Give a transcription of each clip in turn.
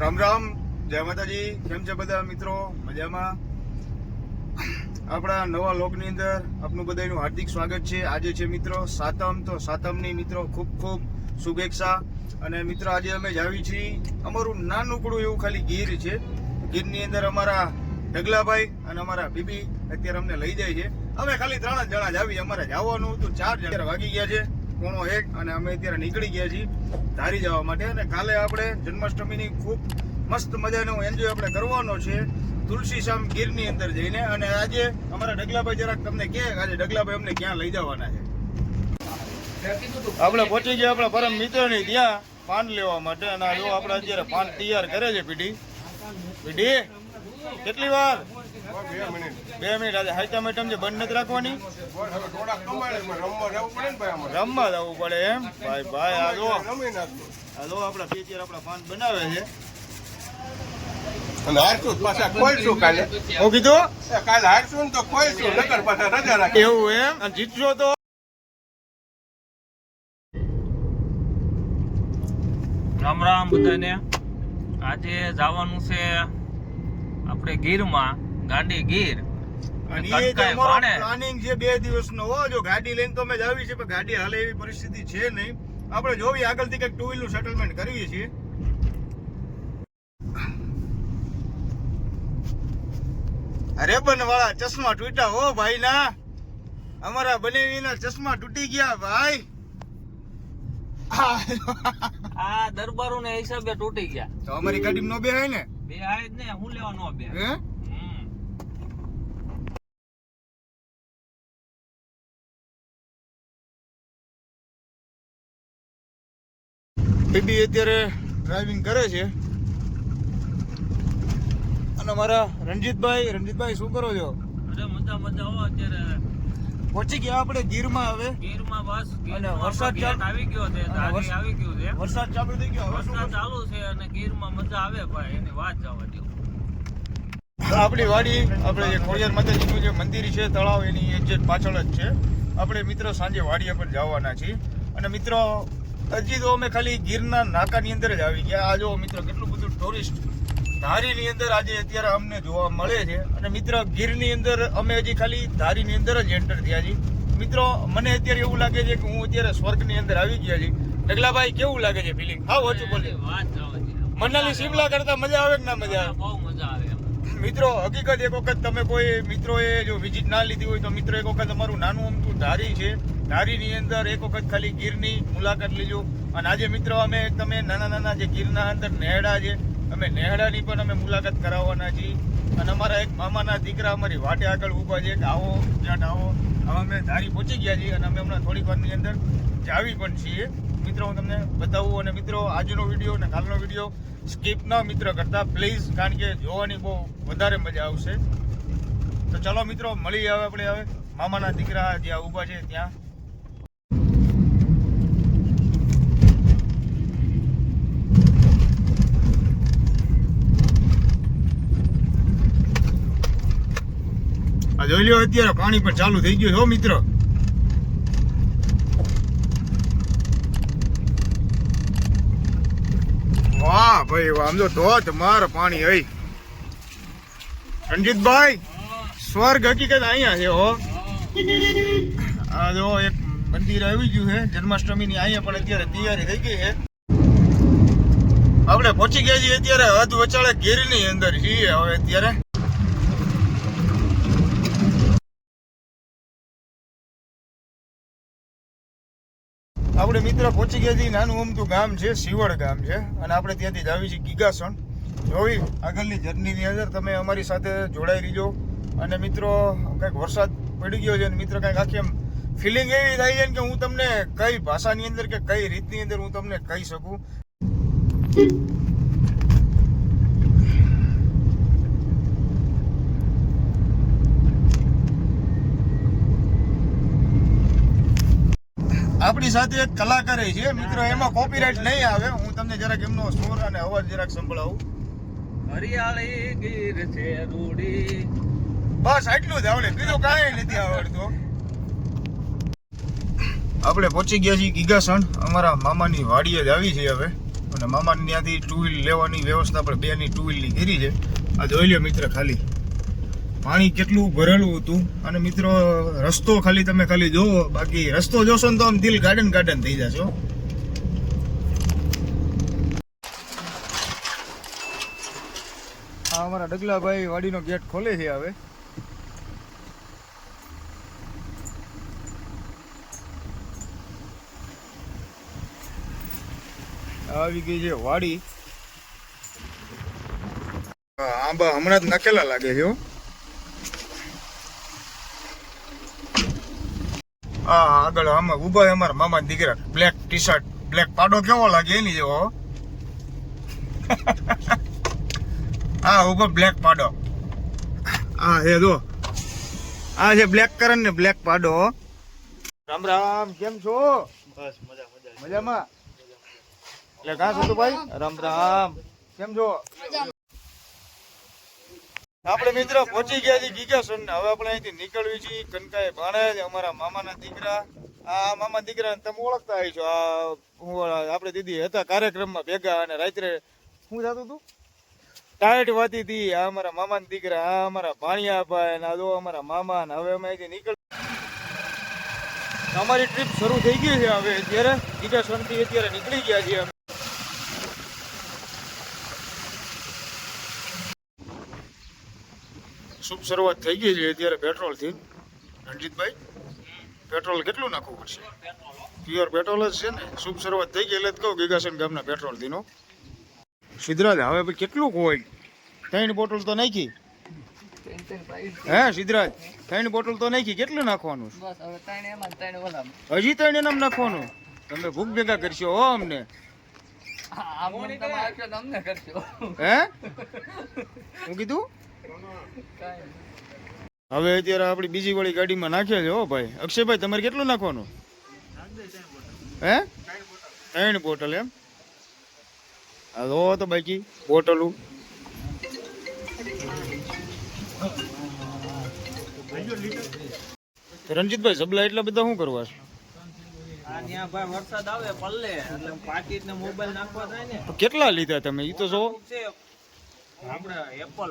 રામ રામ. જય માતાજી. કેમ છે બધા મિત્રો? મજામાં? આપણા નવા લોકની અંદર આપનું બધાનું હાર્દિક સ્વાગત છે. આજે છે મિત્રો સાતમ. તો સાતમની મિત્રો ખૂબ ખૂબ શુભેચ્છા. અને મિત્રો, આજે અમે જાવી છીએ અમારું નાનકડું એવું ખાલી ગીર છે. ગીરની અંદર અમારા ઢગલાભાઈ અને અમારા બીબી અત્યારે અમને લઈ જાય છે. અમે ખાલી ત્રણ જ જણા જાવી અમારે જવાનું હતું. ચાર જણા વાગી ગયા છે. પોણો એક અને અમે અત્યારે નીકળી ગયા છીએ ધારી જવા માટે. અને કાલે આપણે જન્માષ્ટમીની ખૂબ મસ્ત મજાનો એન્જોય આપણે કરવાનો છે તુલસી શામ ગીરની અંદર જઈને. અને આજે અમારા ડગલાભાઈ જરાક તમને કહે આજે ડગલાભાઈ અમને ક્યાં લઈ જવાના છે. આપણે પહોંચી ગયા આપણા પરમ મિત્રની ત્યાં પાન લેવા માટે. અને જો આપણે અત્યારે પાન તૈયાર કરે છે પીઢી. પીઢી, કેટલી વાર? બે મિનિટ આજે હાઈટમ આઈટમ જે બંધ નથી રાખવાની? રમવા જવું પડે એમ? ભાઈ ભાઈ હાલો હાલો આ જો આપણા બે આપણા પાન બનાવે છે. અને હારશું પાછા ખોલશું કાલે. હું કીધું? એ કાલે હારશું ને તો ખોલશું નકર પાછા રજા રાખી એવું એમ? જીતશો તો? રામ રામ બધાને. આજે જવાનું છે આપણે ગીરમાં. ગાંડી ગીર અને એ. પ્લાનિંગ છે બે દિવસનો હો જો ગાડી લઈને તો અમે જ આવી છે પણ ગાડી હાલે એવી પરિસ્થિતિ છે નહીં. આપણે જોવી આગળથી કંઈક ટુ વ્હીલનું સેટલમેન્ટ કરીએ છીએ. રેબન વાળા ચશ્મા તૂટ્યા હો ભાઈ ના અમારા બનેવીના ચશ્મા તૂટી ગયા ભાઈ. આ દરબારો ને હિસાબે તૂટી ગયા. તો અમારી ગાડી નો બે હોય ને? બે આય જ ને હું લેવા નો બે હે? બેબી અત્યારે ડ્રાઇવિંગ કરે છે. અને મારા રણજીતભાઈ રણજીતભાઈ શું કરો છો? અરે મજા મજા હો અત્યારે પહોંચી ગયા આપણે ગીરમાં હવે. ગીરમાં બસ અને વરસાદ ચાલુ- આવી ગયો છે આવી ગયો છે. વરસાદ ચાલુ થઈ ગયો વરસાદ ચાલુ છે અને ગીરમાં મજા આવે ભાઈ એની વાત જવા દો આપણી વાડી આપણે જે ખોડિયાર માતાજીનું જે મંદિર છે તળાવ એની એક્ઝેક્ટ પાછળ જ છે. આપણે મિત્રો સાંજે વાડીએ પર જવાના છીએ. અને મિત્રો હજી તો અમે ખાલી ગીરના નાકાની અંદર જ આવી ગયા. આ જો મિત્રો કેટલું બધું ટુરિસ્ટ ધારીની અંદર આજે અત્યારે અમને જોવા મળે છે. અને મિત્ર ગીરની અંદર અમે હજી ખાલી ધારીની અંદર જ એન્ટર થયા છીએ. મિત્રો મને અત્યારે એવું લાગે છે કે હું અત્યારે સ્વર્ગની અંદર આવી ગયા છીએ. ડગલાભાઈ કેવું લાગે છે ફિલિંગ હા ઓછું બોલે. મનાલી શિમલા કરતા મજા આવે કે ના મજા આવે? બહુ મજા આવે. મિત્રો, હકીકત એક વખત તમે કોઈ મિત્રોએ જો વિઝિટ ના લીધી હોય તો મિત્રો, એક વખત અમારું નાનું અમતું ધારી છે. ધારીની અંદર એક વખત ખાલી ગીરની મુલાકાત લીજો. અને આજે મિત્રો, અમે તમે નાના નાના જે ગીરના અંદર નેહડા છે, અમે નેહડાની પણ અમે મુલાકાત કરાવવાના છીએ. અને અમારા એક મામાના દીકરા અમારી વાટે આગળ ઊભા છે, કે આવો, જાટ આવો. હવે અમે ધારી પહોંચી ગયા છીએ અને અમે હમણાં થોડીક વારની અંદર જાવી પણ છીએ. મિત્રો, હું તમને બતાવું અને મિત્રો, આજનો વીડિયો અને કાલનો વીડિયો સ્કીપ ન મિત્ર કરતા પ્લીઝ કારણ કે જોવાની બહુ વધારે મજા આવશે. તો ચલો મિત્રો મળી આવે આપણે હવે. મામાના દીકરા જ્યાં ઊભા છે ત્યાં. જોઈ લો અત્યારે પાણી પણ ચાલુ થઈ ગયું હો, મિત્રો. વાહ ભાઈ આમ તો ધોધ, માર પાણી, હઈ. રણજીતભાઈ, સ્વર્ગ હકીકત અહીંયા છે, હો. આ જો એક મંદિર આવી ગયું છે, જન્માષ્ટમીની. અહીંયા પણ અત્યારે તૈયારી થઈ ગઈ છે. આપણે પહોંચી ગયા છીએ અત્યારે હદ વચાળે ગીરની અંદર છીએ હવે અત્યારે. આપણે મિત્ર પહોંચી ગયા છીએ નાનું અમતું ગામ છે સિવડ ગામ છે. અને આપણે ત્યાંથી જ આવી છીએ ગીગાસણ. જોઈ, આગળની જર્નીની અંદર તમે અમારી સાથે જોડાઈ રહીજો. અને મિત્રો, કંઈક વરસાદ પડી ગયો છે અને મિત્ર કંઈક આખી એમ ફિલિંગ એવી થાય છે કે હું તમને કઈ ભાષાની અંદર કે કઈ રીતની અંદર હું તમને કહી શકું. આપણી સાથે એક કલાકાર છે. મિત્રો, એમાં કોપીરાઇટ નહીં આવે. હું તમને જરાક એમનો સ્વર અને અવાજ જરાક સંભળાવું. હરિયાળી ગીર છે રૂડી બસ, આટલું જ આવડે. બીજું કાંઈ નથી આવડતું. આપણે પહોંચી ગયા છીએ ગીગાસણ. અમારા મામાની વાડીએ જ આવી છે હવે. અને મામાની ત્યાંથી ટુ વ્હીલ લેવાની વ્યવસ્થા પણ બેની ટુ વ્હીલની કરી છે. આ જોઈ લો મિત્ર, ખાલી. પાણી કેટલું ભરેલું હતું? અને મિત્રો રસ્તો ખાલી તમે ખાલી જોવો. બાકી રસ્તો જોશો ને તો આમ દિલ ગાર્ડન ગાર્ડન થઈ જશો હો. આ અમારા ડગલાભાઈ વાડીનો ગેટ ખોલે છે હવે. આવી ગઈ છે વાડી. આંબા હમણાં જ નકેલા લાગે છે હો. આ આગળ આમાં ઊભા છે અમારા મામા દીકરા. બ્લેક ટી શર્ટ બ્લેક પાડો કેવો લાગે એની જેવો? હો. ઊભો બ્લેક પાડો. હા એ જો. આ છે બ્લેક કરન ને બ્લેક પાડો. રામ રામ કેમ છો? બસ મજા મજા. મજામાં? એટલે કાં ભાઈ? રામ રામ. કેમ છો? આપણે મિત્ર પહોંચી ગયા છીએ ગીગાસન ને હવે આપણે અહીંથી નીકળવી છીએ. કનકાએ ભાણે અમારા મામાના દીકરા, આ મામા દીકરા તમે ઓળખતા આવી છો આ આપણે દીદી હતા કાર્યક્રમમાં ભેગા અને રાત્રે શું થતું હતું ટાઈટ વાતી હતી. આ અમારા મામાના દીકરા, આ અમારા ભાણિયા ભાઈ ને આ જો અમારા મામા ને હવે અમે અહીંથી નીકળ અમારી ટ્રીપ શરૂ થઈ ગઈ છે હવે. અત્યારે ગીગાસનથી અત્યારે નીકળી ગયા છીએ શુભ શરૂઆત થઈ ગઈ છે અત્યારે પેટ્રોલથી રણજીતભાઈ પેટ્રોલ કેટલું નાખવું પડશે પ્યોર પેટ્રોલ જ છે ને શુભ શરૂઆત થઈ ગઈ એટલે જ કહું ગીગાસન ગામના પેટ્રોલથીનો સિદ્ધરાજ હવે ભાઈ કેટલું હોય ત્રણ બોટલ તો નાખી હે સિદ્ધરાજ ત્રણ બોટલ તો નાખી કેટલું નાખવાનું હજી ત્રણ એનામ નાખવાનું તમે ભૂખ ભેગા કરશો હો અમને હે હું કીધું હવે અત્યારે આપણી બીજી વાળી ગાડીમાં નાખ્યા છે હો ભાઈ. અક્ષયભાઈ તમારે કેટલું નાખવાનું? હે? ત્રણ બોટલ એમ? હો તો બાકી બોટલું. રણજીતભાઈ સબલા એટલા બધા શું કરવા છે? કેટલા લીધા તમે? એ તો જો. આપણે એપલ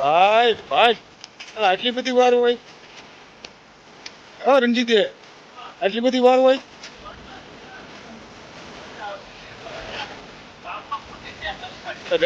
ભાઈ ભાઈ આટલી બધી વાર હોય. હા રણજીતે આટલી બધી વાર હોય. તો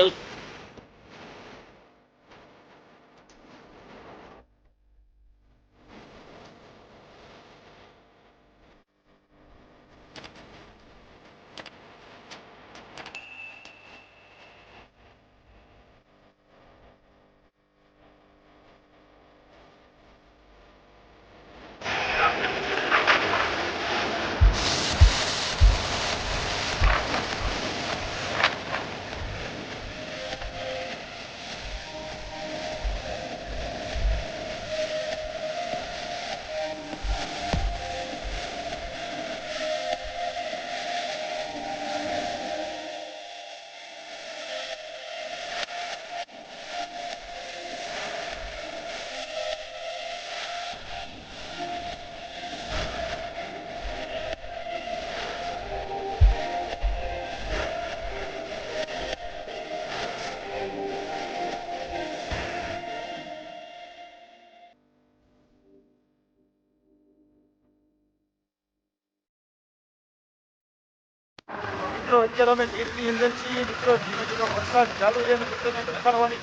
અત્યારે અમે ગીરની અંદર છીએ મિત્રો ધીમે ધીમે વરસાદ ચાલુ છે અને મિત્રોને દેખાડવાની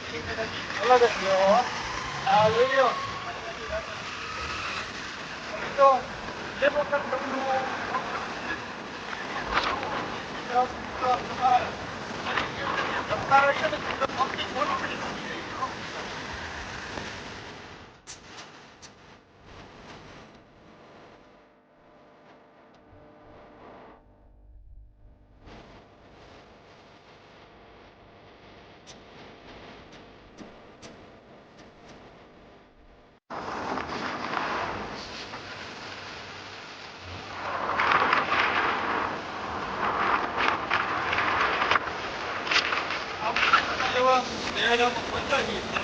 અલગ જ હો. આ લઈ મિત્રો જે વખત તમને તમારા છે ને પબ્લિક મોનોપોલી થઈ ગઈ છે,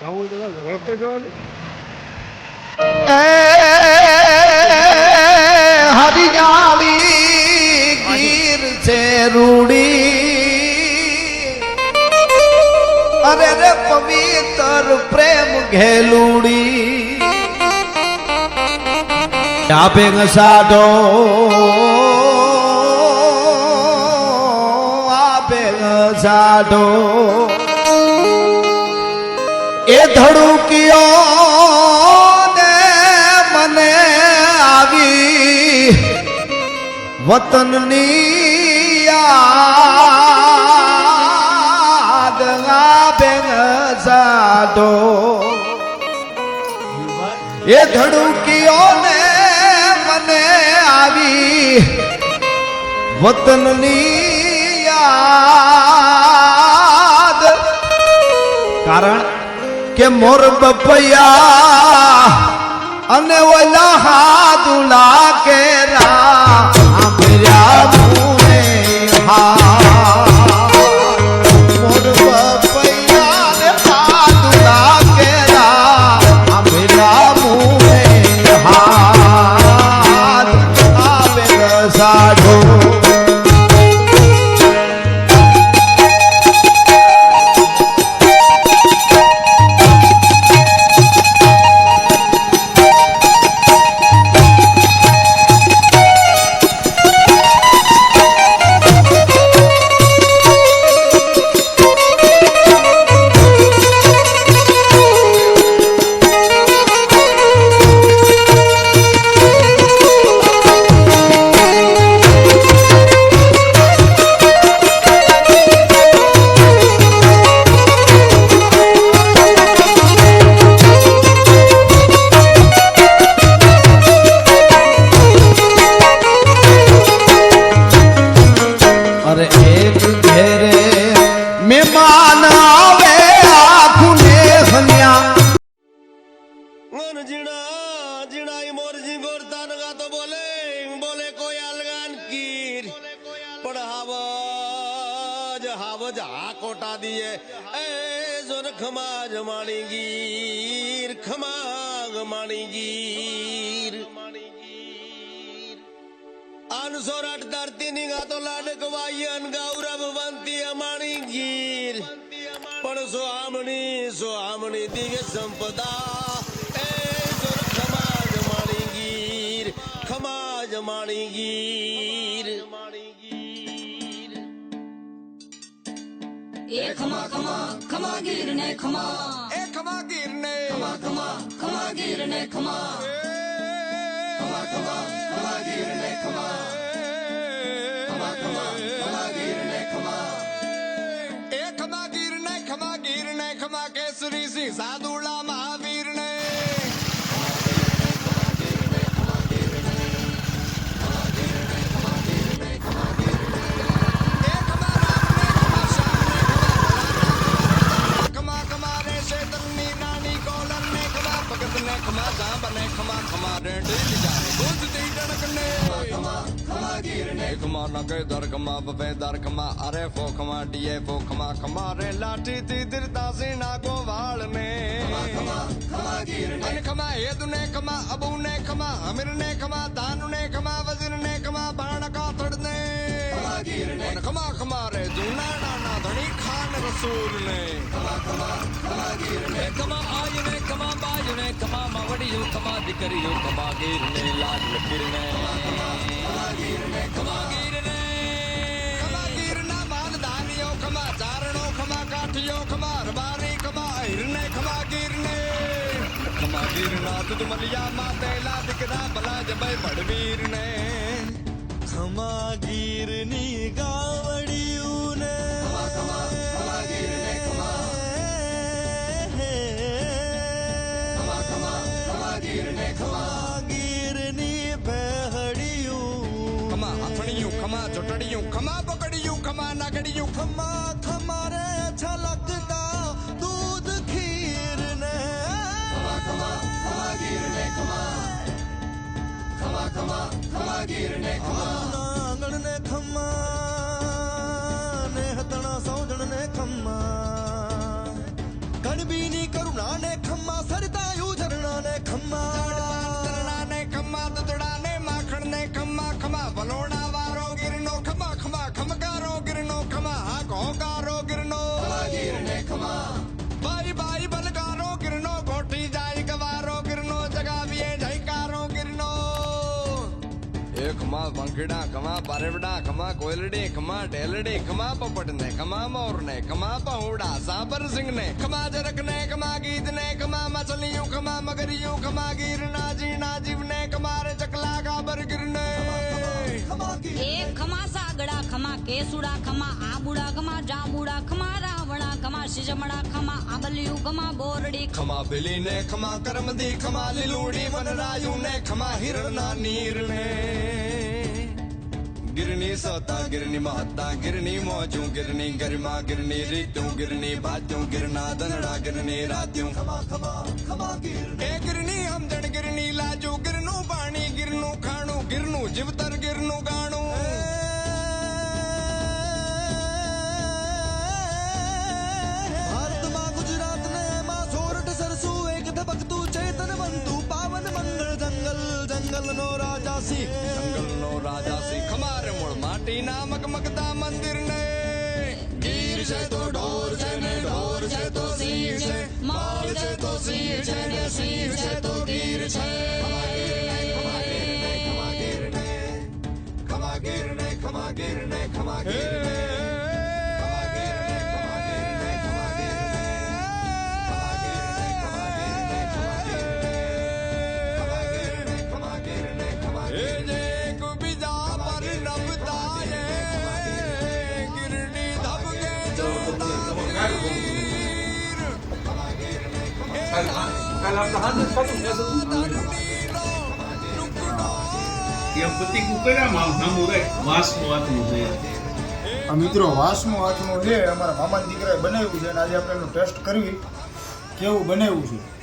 હો. હરિયાળી રૂડી અરે રે પવિત્ર પ્રેમ ઘેલુડી. આપે સાધો આપે સાધો એ ધડુકિયો ને મને આવી વતનની યાદ આવે સાધો એ ધડુકિયો ને મને આવી વતનની યાદ. કારણ કે મોર બપૈયા અને ઓલા હાદુલા કેરા આંબર્યા હાવજ હા કોટા દીએ. એ જોર ખમાજ માણી ગીર, ખમાગ માણી ગીર. આન સોરાટ ધરતી ની ગાતો લાડક અન ગૌરવ વંતી અમાણી ગીર. પણ સો આમણી સો આમણી દિવ્ય સંપદા. એ જોર ખમાજ માણી ગીર, ખમાજ માણી ગીર. એ ખમા ખમા ખમા ગીર ને ખમા એ ખમા ગીર ને ખમા ખમા ખમા ગીર ને ખમા ખમા ખમા ખમા ગીર ને ખમા ખમા ખમા ખમા ગીર ને ખમા એ ખમા ગીર ને દર ખમા બબે દર ખમા અરે ફો ખમા ડીએ ફો ખમા ખમા રે લાઠી થી દિરતા સીના ગોવાળ ને ખમા ખમા ગીર ને ખમા હેદુ ને ખમા અબુ ને ખમા અમીર ને ખમા દાનુ ને ખમા વજીર ને ખમા બાણ કાથડ ને ખમા ગીર ને ખમા ખમા રે જૂના નાના ધણી ખાન રસૂલ ને ખમા ખમા ખમા ગીર ને ખમા આયને ખમા બાજને ખમા માવડીયો ખમા દીકરીયો ખમા ગીરને લાલ કાઠિયો ખમા રબારી ખમા અહીર ને ખમા ગીર ને ખમા ગીર ના તુદ મલિયા માં તેલા દીકરા ભલા જબય ભડવીર ને ખમા ગીરની ગાવડિયું ને ખમા ખમા ખમા ગીર ખમા ખમા ખમા ખમા ગીર ને ખમા ગીરની ભેહડિયું ખમા હથણિયું, ખમા ચોટડિયું ખમા, પકડિયું, ખમા, નાગડિયું, ખમા ખમા. ખમા ગીર ને ખમા આંગણ ને ખમા ને હતણા સૌજણ ને ખમા કણબીની કરુણા ને ખમ્મા સરતાયું ઝરણા ને ખમ્મા ખમા વંકડા ખમા પારેવડા ખમા કોયલડી ખમા ઢેલડી ખમા પોપટ ને ખમા મોર ને ખમા પહોડા સાબર સિંહ ને ખમા જરક ને ખમા ગીત ને ખમા મછલિયું ખમા મગરિયું ખમા ગીર ના જીના જીવ ને ખમારે ચકલા ગાબર ગીર ને એ ખમા સાગડા ખમા કેસુડા ખમા આબુડા ખમા જાંબુડા ખમા રાવણા ખમા શિજમડા ખમા આબલિયું ખમા બોરડી ખમા બિલી ને ખમા કરમદી ખમા લીલુડી વનરાયું ને ખમા હિરણના નીર ને ગિરની સોતા ગિરની મહત્તા ગિરની મોજું ગિરની ગરમા ગિરની રીતું ગિરની બાત્યું ગિરના દનડા ગિરની રાત્યું ખમા ખમા ખમા ગીર એ ગિરની સમજણ ગિરની લાજુ ગિરનું પાણી ગિરનું ખાણું ગિરનું જીવતર ગિરનું ગાણું મિત્રો વાસનું હાથનું છે અમારા મામાના દીકરાએ બનાવ્યું છે અને આજે આપણે એનું ટેસ્ટ કરવી. કેવું બનાવ્યું છે?